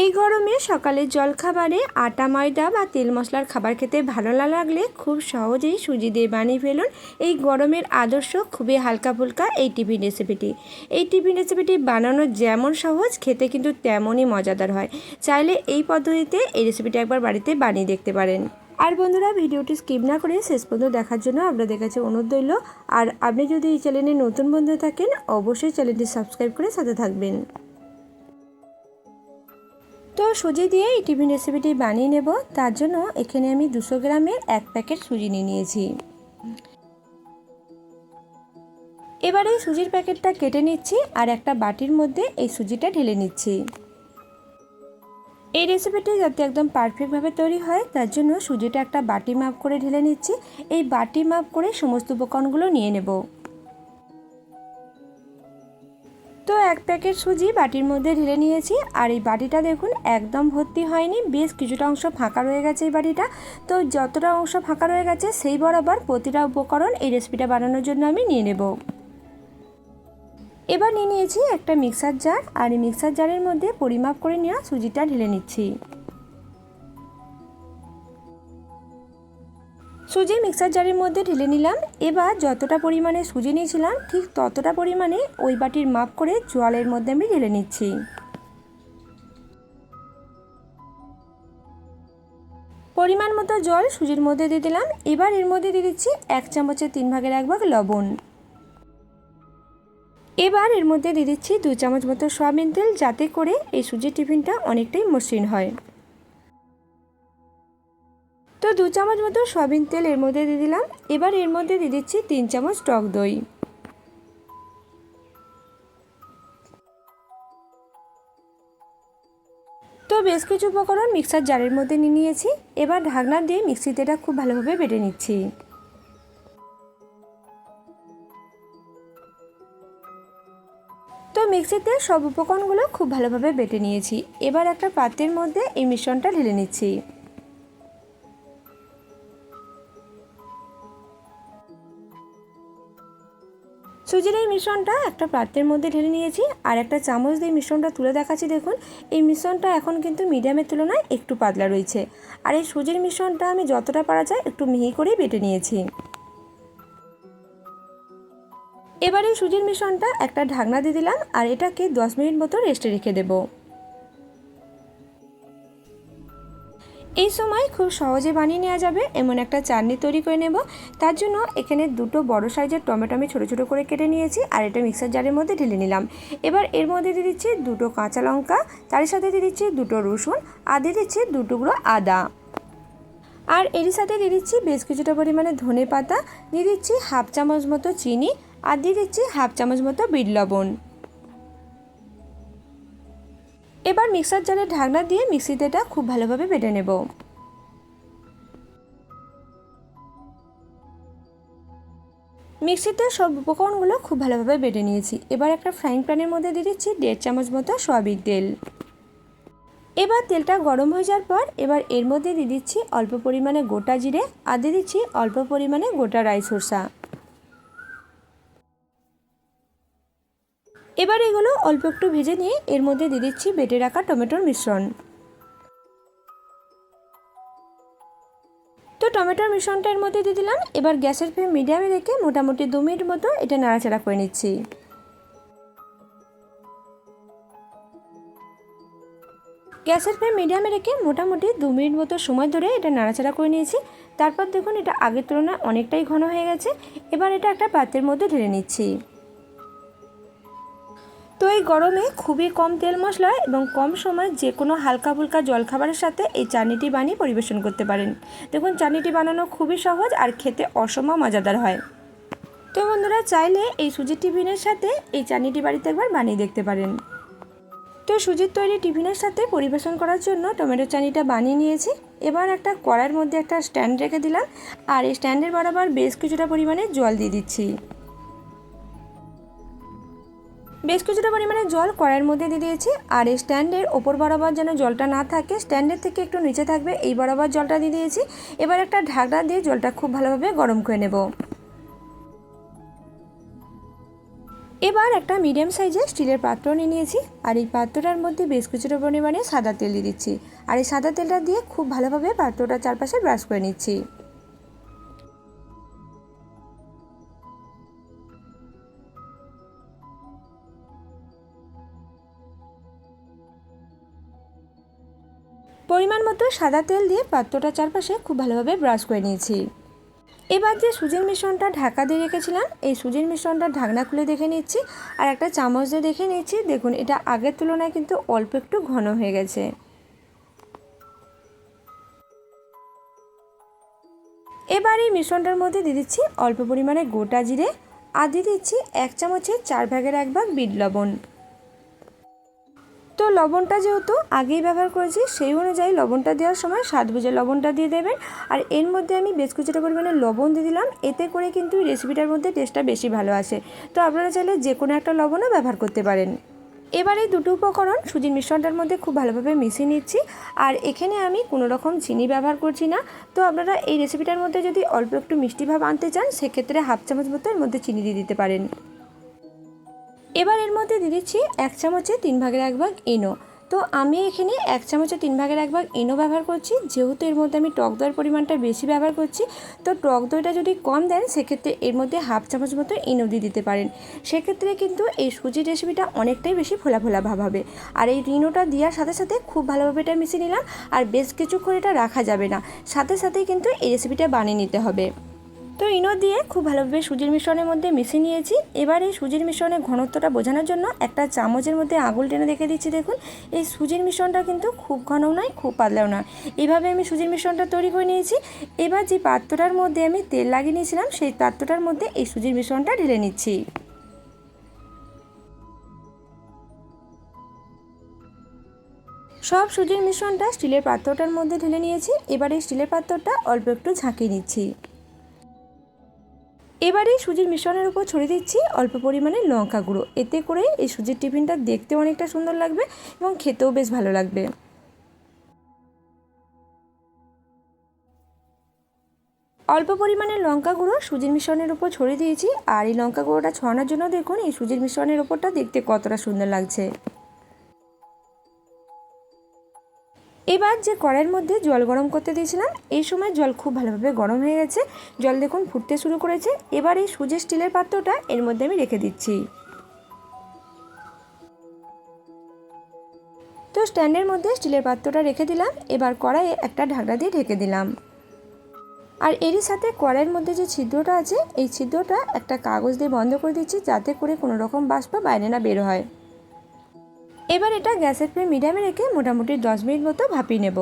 এই গরমে সকালের জলখাবারে আটা, ময়দা বা তেল মশলার খাবার খেতে ভালো না লাগলে খুব সহজেই সুজি দিয়ে বানিয়ে ফেলুন। এই গরমের আদর্শ খুবই হালকা ফুলকা এই টিফিন রেসিপিটি। এই টিফিন রেসিপিটি বানানো যেমন সহজ, খেতে কিন্তু তেমনই মজাদার হয়। চাইলে এই পদ্ধতিতে এই রেসিপিটি একবার বাড়িতে বানিয়ে দেখতে পারেন। আর বন্ধুরা, ভিডিওটি স্কিপ না করে শেষ পর্যন্ত দেখার জন্য আপনাদের কাছে অনুরোধ রইল। আর আপনি যদি এই চ্যানেলে নতুন বন্ধু থাকেন, অবশ্যই চ্যানেলটি সাবস্ক্রাইব করে সাথে থাকবেন। তো সুজি দিয়ে এই টিফিন রেসিপিটি বানিয়ে নেব। তার জন্য এখানে আমি দুশো গ্রামের এক প্যাকেট সুজি নিয়ে নিয়েছি। এবারে সুজির প্যাকেটটা কেটে নিচ্ছি আর একটা বাটির মধ্যে এই সুজিটা ঢেলে নিচ্ছি। এই রেসিপিটি যাতে একদম পারফেক্টভাবে তৈরি হয়, তার জন্য সুজিটা একটা বাটি মাপ করে ঢেলে নিচ্ছি। এই বাটি মাপ করে সমস্ত উপকরণগুলো নিয়ে নেব। তো এক প্যাকেট সুজি বাটির মধ্যে ঢেলে নিয়েছি। আর এই বাটিটা দেখুন, একদম ভর্তি হয়নি। বেশ কিছুটা অংশ ফাঁকা রয়ে গেছে এই বাটিটা। তো যতটা অংশ ফাঁকা রয়ে গেছে, সেই বরাবর প্রতিটা উপকরণ এই রেসিপিটা বানানোর জন্য আমি নিয়ে নেব। এবার নিয়ে নিয়েছি একটা মিক্সার জার আর এই মিক্সার জারের মধ্যে পরিমাপ করে নেওয়া সুজিটা ঢেলে নিচ্ছি। সুজি মিক্সার জারের মধ্যে ঢেলে নিলাম। এবার যতটা পরিমাণে সুজি নিয়েছিলাম, ঠিক ততটা পরিমাণে ওই বাটির মাপ করে জলের মধ্যে আমি ঢেলে নিচ্ছি। পরিমাণ মতো জল সুজির মধ্যে দিয়ে দিলাম। এবার এর মধ্যে দিয়ে দিচ্ছি এক চামচের তিন ভাগের এক ভাগ লবণ। এবার এর মধ্যে দিয়ে দিচ্ছি দু চামচ মতো সয়াবিন তেল, যাতে করে এই সুজির টিফিনটা অনেকটাই মসৃণ হয়। তো দু চামচ মতো সয়াবিন তেল এর মধ্যে দিয়ে দিলাম। এবার এর মধ্যে দিয়ে দিচ্ছি তিন চামচ টক দই। তো বেশ কিছু উপকরণ মিক্সার জারের মধ্যে নিয়ে নিয়েছি। এবার ঢাকনা দিয়ে মিক্সিতে এটা খুব ভালোভাবে বেটে নিচ্ছি। তো মিক্সিতে সব উপকরণগুলো খুব ভালোভাবে বেটে নিয়েছি। এবার একটা পাত্রের মধ্যে এই মিশ্রণটা ঢেলে নিচ্ছি। সুজির এই মিশ্রণটা একটা পাত্রের মধ্যে ঢেলে নিয়েছি আর একটা চামচ দিয়ে মিশ্রণটা তুলে দেখাচ্ছি, দেখুন। এই মিশ্রণটা এখন কিন্তু মিডিয়ামের তুলনায় একটু পাতলা রয়েছে। আর এই সুজির মিশ্রণটা আমি যতটা পারা যায় একটু মিহি করেই বেটে নিয়েছি। এবারে সুজির মিশ্রণটা একটা ঢাকনা দিয়ে দিলাম আর এটাকে দশ মিনিট মতো রেস্টে রেখে দেবো। এই সময় খুব সহজে বানিয়ে নেওয়া যাবে। এমন একটা চাটনি তৈরি করে নেব। তার জন্য এখানে দুটো বড় সাইজের টমেটো আমি ছোটো ছোটো করে কেটে নিয়েছি আর এটা মিক্সার জারের মধ্যে ঢেলে নিলাম। এবার এর মধ্যে দিয়ে দিচ্ছি দুটো কাঁচা লঙ্কা, তার সাথে দিয়ে দিচ্ছি দুটো রসুন আর দিয়ে দিচ্ছি দু টুকরো আদা। আর এর সাথে দিয়ে দিচ্ছি বেশ কিছুটা পরিমাণে ধনে পাতা দিয়ে দিচ্ছি হাফ চামচ মতো চিনি আর দিয়ে দিচ্ছি হাফ চামচ মতো বিট লবণ। এবার মিক্সার জারের ঢাকনা দিয়ে মিক্সিতে এটা খুব ভালোভাবে বেটে নেব। মিক্সিতে সব উপকরণগুলো খুব ভালোভাবে বেটে নিয়েছি। এবার একটা ফ্রাইং প্যানের মধ্যে দিয়ে দিচ্ছি দেড় চামচ মতো সয়াবিন তেল। এবার তেলটা গরম হয়ে যাওয়ার পর এবার এর মধ্যে দিয়ে দিচ্ছি অল্প পরিমাণে গোটা জিরে আর দিয়ে দিচ্ছি অল্প পরিমাণে গোটা রাই সরষা এবার এগুলো অল্প একটু ভেজে নিয়ে এর মধ্যে দিয়ে দিচ্ছি বেটে রাখা টমেটোর মিশ্রণ। তো টমেটোর মিশ্রণটা এর মধ্যে দিয়ে দিলাম। এবার গ্যাসের ফ্লেম মিডিয়ামে রেখে মোটামুটি দু মিনিট মতো এটা নাড়াচাড়া করে নিচ্ছি। গ্যাসের ফ্লেম মিডিয়ামে রেখে মোটামুটি দু মিনিট মতো সময় ধরে এটা নাড়াচাড়া করে নিয়েছি। তারপর দেখুন এটা আগের তুলনায় অনেকটাই ঘন হয়ে গেছে। এবার এটা একটা পাত্রের মধ্যে ঢেলে নিচ্ছি। তো এই গরমে খুবই কম তেল মশলা এবং কম সময় যে কোনো হালকা ফুলকা জলখাবারের সাথে এই চাটনিটি বানিয়ে পরিবেশন করতে পারেন। দেখুন, চাটনিটি বানানো খুবই সহজ আর খেতে অসম মজাদার হয়। তো বন্ধুরা, চাইলে এই সুজির টিফিনের সাথে এই চাটনিটি বাড়িতে একবার বানিয়ে দেখতে পারেন। তো সুজির তৈরি টিফিনের সাথে পরিবেশন করার জন্য টমেটো চাটনিটা বানিয়ে নিয়েছি। এবার একটা কড়াইয়ের মধ্যে একটা স্ট্যান্ড রেখে দিলাম। আর এই স্ট্যান্ডের বরাবর বেশ কিছুটা পরিমাণে জল দিয়ে দিচ্ছি। বেশ কিছুটা পরিমাণে জল কড়াইয়ের মধ্যে দিয়ে দিয়েছি, আর এই স্ট্যান্ডের ওপর বরাবর যেন জলটা না থাকে, স্ট্যান্ডের থেকে একটু নিচে থাকবে, এই বরাবর জলটা দিয়ে দিয়েছি। এবার একটা ঢাকনা দিয়ে জলটা খুব ভালোভাবে গরম করে নেব। এবার একটা মিডিয়াম সাইজের স্টিলের পাত্র নিয়ে নিয়েছি, আর এই পাত্রটার মধ্যে বেশ কিছুটা পরিমাণে সাদা তেল দিয়ে দিচ্ছি, আর এই সাদা তেলটা দিয়ে খুব ভালোভাবে পাত্রটার চারপাশে ব্রাশ করে নিচ্ছি। পরিমাণ মতো সাদা তেল দিয়ে পাত্রটার চারপাশে খুব ভালোভাবে ব্রাশ করে নিয়েছি। এবার যে সুজির মিশ্রণটা ঢাকা দিয়ে রেখেছিলাম, এই সুজির মিশ্রণটা ঢাকনা খুলে দেখে নিচ্ছি আর একটা চামচ দিয়ে দেখে নিচ্ছি। দেখুন, এটা আগের তুলনায় কিন্তু অল্প একটু ঘন হয়ে গেছে। এবার এই মিশ্রণটার মধ্যে দিয়ে দিচ্ছি অল্প পরিমাণে গোটা জিরে আর দিয়ে দিচ্ছি এক চামচের চার ভাগের এক ভাগ বিট লবণ। তো লবণটা যেহেতু আগেই ব্যবহার করেছি, সেই অনুযায়ী লবণটা দেওয়ার সময় স্বাদ বুঝে লবণটা দিয়ে দেবেন। আর এর মধ্যে আমি বেশ কিছুটা পরিমাণে লবণ দিয়ে দিলাম, এতে করে কিন্তু রেসিপিটার মধ্যে টেস্টটা বেশি ভালো আসে। তো আপনারা চাইলে যে কোনো একটা লবণও ব্যবহার করতে পারেন। এবার এই দুটো উপকরণ সুজির মিশ্রণটার মধ্যে খুব ভালোভাবে মিশিয়ে নিচ্ছি। আর এখানে আমি কোনো রকম চিনি ব্যবহার করছি না। তো আপনারা এই রেসিপিটার মধ্যে যদি অল্প একটু মিষ্টি ভাব আনতে চান, সেক্ষেত্রে হাফ চামচ মতো এর মধ্যে চিনি দিয়ে দিতে পারেন। এবার এর মধ্যে দিয়ে দিচ্ছি এক চামচে তিন ভাগের এক ভাগ ইনো। তো আমি এখানে এক চামচে তিন ভাগের এক ভাগ ইনো ব্যবহার করছি। যেহেতু এর মধ্যে আমি টক দইয়ের পরিমাণটা বেশি ব্যবহার করছি, তো টক দইটা যদি কম দেন, সেক্ষেত্রে এর মধ্যে হাফ চামচ মতো ইনো দিয়ে দিতে পারেন। সেক্ষেত্রে কিন্তু এই সুজির রেসিপিটা অনেকটাই বেশি ফোলা ফোলা ভাব হবে। আর এই ইনোটা দেওয়ার সাথে সাথে খুব ভালোভাবে এটা মিশিয়ে নিলাম, আর বেশ কিছুক্ষণ এটা রাখা যাবে না। সাথে সাথেই কিন্তু এই রেসিপিটা বানিয়ে নিতে হবে। তো ইনো দিয়ে খুব ভালোভাবে সুজির মিশ্রণের মধ্যে মিশিয়ে নিয়েছি। এবার এই সুজির মিশ্রণের ঘনত্বটা বোঝানোর জন্য একটা চামচের মধ্যে আঙুল টেনে দেখে দিচ্ছি, দেখুন। এই সুজির মিশ্রণটা কিন্তু খুব ঘনও নয়, খুব পাতলাও নয়। এইভাবে আমি সুজির মিশ্রণটা তৈরি করে নিয়েছি। এবার যে পাত্রটার মধ্যে আমি তেল লাগিয়ে নিয়েছিলাম, সেই পাত্রটার মধ্যে এই সুজির মিশ্রণটা ঢেলে নিচ্ছি। সব সুজির মিশ্রণটা স্টিলের পাত্রটার মধ্যে ঢেলে নিয়েছি। এবার এই স্টিলের পাত্রটা অল্প একটু ঝাঁকিয়ে নিচ্ছি। এবারে সুজির মিশ্রণের উপর ছড়িয়ে দিচ্ছি অল্প পরিমাণে লঙ্কা গুঁড়ো। এতে করে এই সুজির টিফিনটা দেখতে অনেকটা সুন্দর লাগবে এবং খেতেও বেশ ভালো লাগবে। অল্প পরিমাণে লঙ্কা গুঁড়ো সুজির মিশ্রণের উপর ছড়িয়ে দিয়েছি। আর এই লঙ্কা গুঁড়োটা ছড়ানোর জন্য দেখুন, এই সুজির মিশ্রণের ওপরটা দেখতে কতটা সুন্দর লাগছে। এবার যে কড়াইয়ের মধ্যে জল গরম করতে দিয়েছিলাম, এই সময় জল খুব ভালোভাবে গরম হয়ে গেছে। জল দেখুন ফুটতে শুরু করেছে। এবার এই সুজির স্টিলের পাত্রটা এর মধ্যে আমি রেখে দিচ্ছি। তো স্ট্যান্ডের মধ্যে স্টিলের পাত্রটা রেখে দিলাম। এবার কড়াইয়ে একটা ঢাকনা দিয়ে ঢেকে দিলাম। আর এরই সাথে কড়াইয়ের মধ্যে যে ছিদ্রটা আছে, এই ছিদ্রটা একটা কাগজ দিয়ে বন্ধ করে দিচ্ছি যাতে করে কোনো রকম বাষ্প বাইরে না বের হয়। এবার এটা গ্যাসের ফ্লেম মিডিয়ামে রেখে মোটামুটি দশ মিনিট মতো ভাপিয়ে নেব।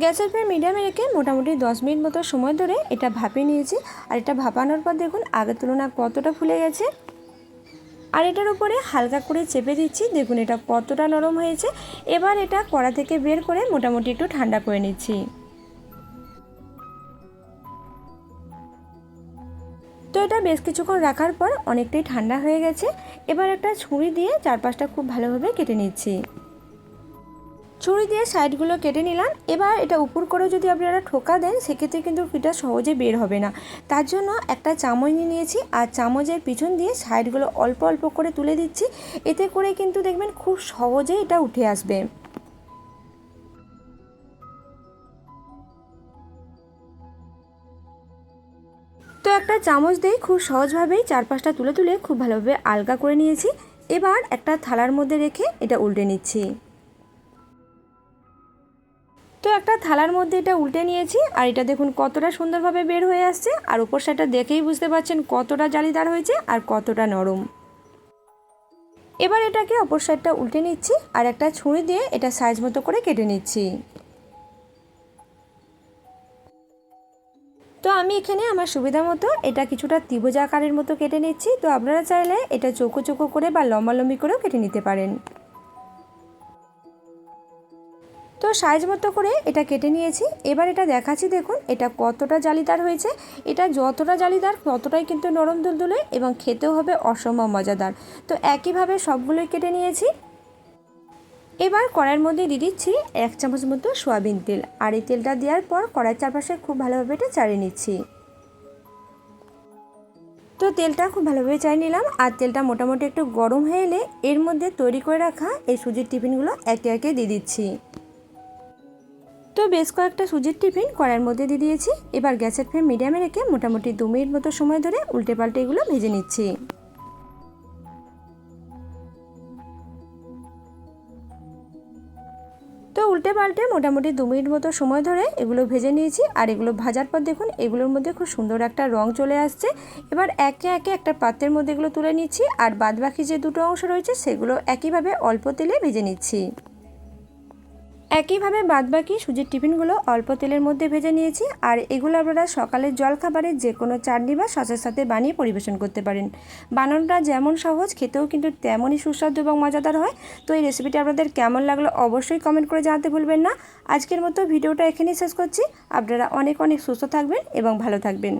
গ্যাসের ফ্লেম মিডিয়ামে রেখে মোটামুটি দশ মিনিট মতো সময় ধরে এটা ভাপিয়ে নিয়েছি। আর এটা ভাপানোর পর দেখুন আগের তুলনায় কতটা ফুলে গেছে। আর এটার উপরে হালকা করে চেপে দিচ্ছি। দেখুন এটা কতটা নরম হয়েছে। এবার এটা কড়া থেকে বের করে মোটামুটি একটু ঠান্ডা করে নিচ্ছি। তো এটা বেশ কিছুক্ষণ রাখার পর অনেকটাই ঠান্ডা হয়ে গেছে। এবার একটা ছুরি দিয়ে চারপাশটা খুব ভালোভাবে কেটে নিচ্ছি। ছুরি দিয়ে সাইডগুলো কেটে নিলাম। এবার এটা উপর করে যদি আপনারা ঠোকা দেন, সেক্ষেত্রে কিন্তু পিঠা সহজে বের হবে না। তার জন্য একটা চামচ নিয়ে নিয়েছি আর চামচের পিছন দিয়ে সাইডগুলো অল্প অল্প করে তুলে দিচ্ছি। এতে করে কিন্তু দেখবেন খুব সহজে এটা উঠে আসবে। একটা চামচ দিয়ে খুব সহজভাবেই চারপাশটা তুলে তুলে খুব ভালোভাবে আলগা করে নিয়েছি। এবার একটা থালার মধ্যে রেখে এটা উল্টে নিচ্ছি। তো একটা থালার মধ্যে এটা উল্টে নিয়েছি আর এটা দেখুন কতটা সুন্দরভাবে বের হয়ে আসছে আর উপর সাইডটা দেখেই বুঝতে পারছেন কতটা জালিদার হয়েছে আর কতটা নরম। এবার এটাকে অপর সাইডটা উল্টে নিচ্ছি আর একটা ছুরি দিয়ে এটা সাইজ মতো করে কেটে নিচ্ছি। আমি এখানে আমার সুবিধা মতো এটা কিছুটা ত্রিভুজ আকারের মতো কেটে নিচ্ছি। তো আপনারা চাইলে এটা চোখো চোখো করে বা লম্বালম্বি করেও কেটে নিতে পারেন। তো সাইজ মতো করে এটা কেটে নিয়েছি। এবার এটা দেখাচ্ছি, দেখুন, এটা কতটা জালিদার হয়েছে। এটা যতটা জালিদার, ততটাই কিন্তু নরম দুলদুলে এবং খেতেও হবে অসম্ভব মজাদার। তো একইভাবে সবগুলোই কেটে নিয়েছি। এবার কড়াইয়ের মধ্যে দিয়ে দিচ্ছি এক চামচ মতো সোয়াবিন তেল। আর এই তেলটা দেওয়ার পর কড়াইয়ের চারপাশে খুব ভালোভাবে এটা চাড়িয়ে নিচ্ছি। তো তেলটা খুব ভালোভাবে চাই নিলাম। আর তেলটা মোটামুটি একটু গরম হয়ে এলে এর মধ্যে তৈরি করে রাখা এই সুজির টিফিনগুলো একে একে দিয়ে দিচ্ছি। তো বেশ কয়েকটা সুজির টিফিন কড়াইয়ের মধ্যে দিয়ে দিয়েছি। এবার গ্যাসের ফ্লেম মিডিয়ামে রেখে মোটামুটি দু মিনিট মতো সময় ধরে উল্টে পাল্টে এগুলো ভেজে নিচ্ছি। উল্টে পাল্টে মোটামুটি দু মিনিট মতো সময় ধরে এগুলো ভেজে নিয়েছি। আর এগুলো ভাজার পর দেখুন, এগুলোর মধ্যে খুব সুন্দর একটা রং চলে আসছে। এবার একে একে একটা পাত্রের মধ্যে এগুলো তুলে নিচ্ছি। আর বাদবাকি যে দুটো অংশ রয়েছে, সেগুলো একইভাবে অল্প তেলে ভেজে নিচ্ছি। একইভাবে বাদবাকি সুজির টিফিনগুলো অল্প তেলের মধ্যে ভেজে নিয়েছি, আর এগুলো আপনারা সকালের জলখাবারে যে কোনো চাটনি বা সসের সাথে বানিয়ে পরিবেশন করতে পারেন। বানানোটা যেমন সহজ, খেতেও কিন্তু তেমনই সুস্বাদু এবং মজাদার হয়। তো এই রেসিপিটি আপনাদের কেমন লাগল অবশ্যই কমেন্ট করে জানাতে ভুলবেন না। আজকের মতো ভিডিওটা এখানেই শেষ করছি। আপনারা অনেক অনেক সুস্থ থাকবেন এবং ভালো থাকবেন।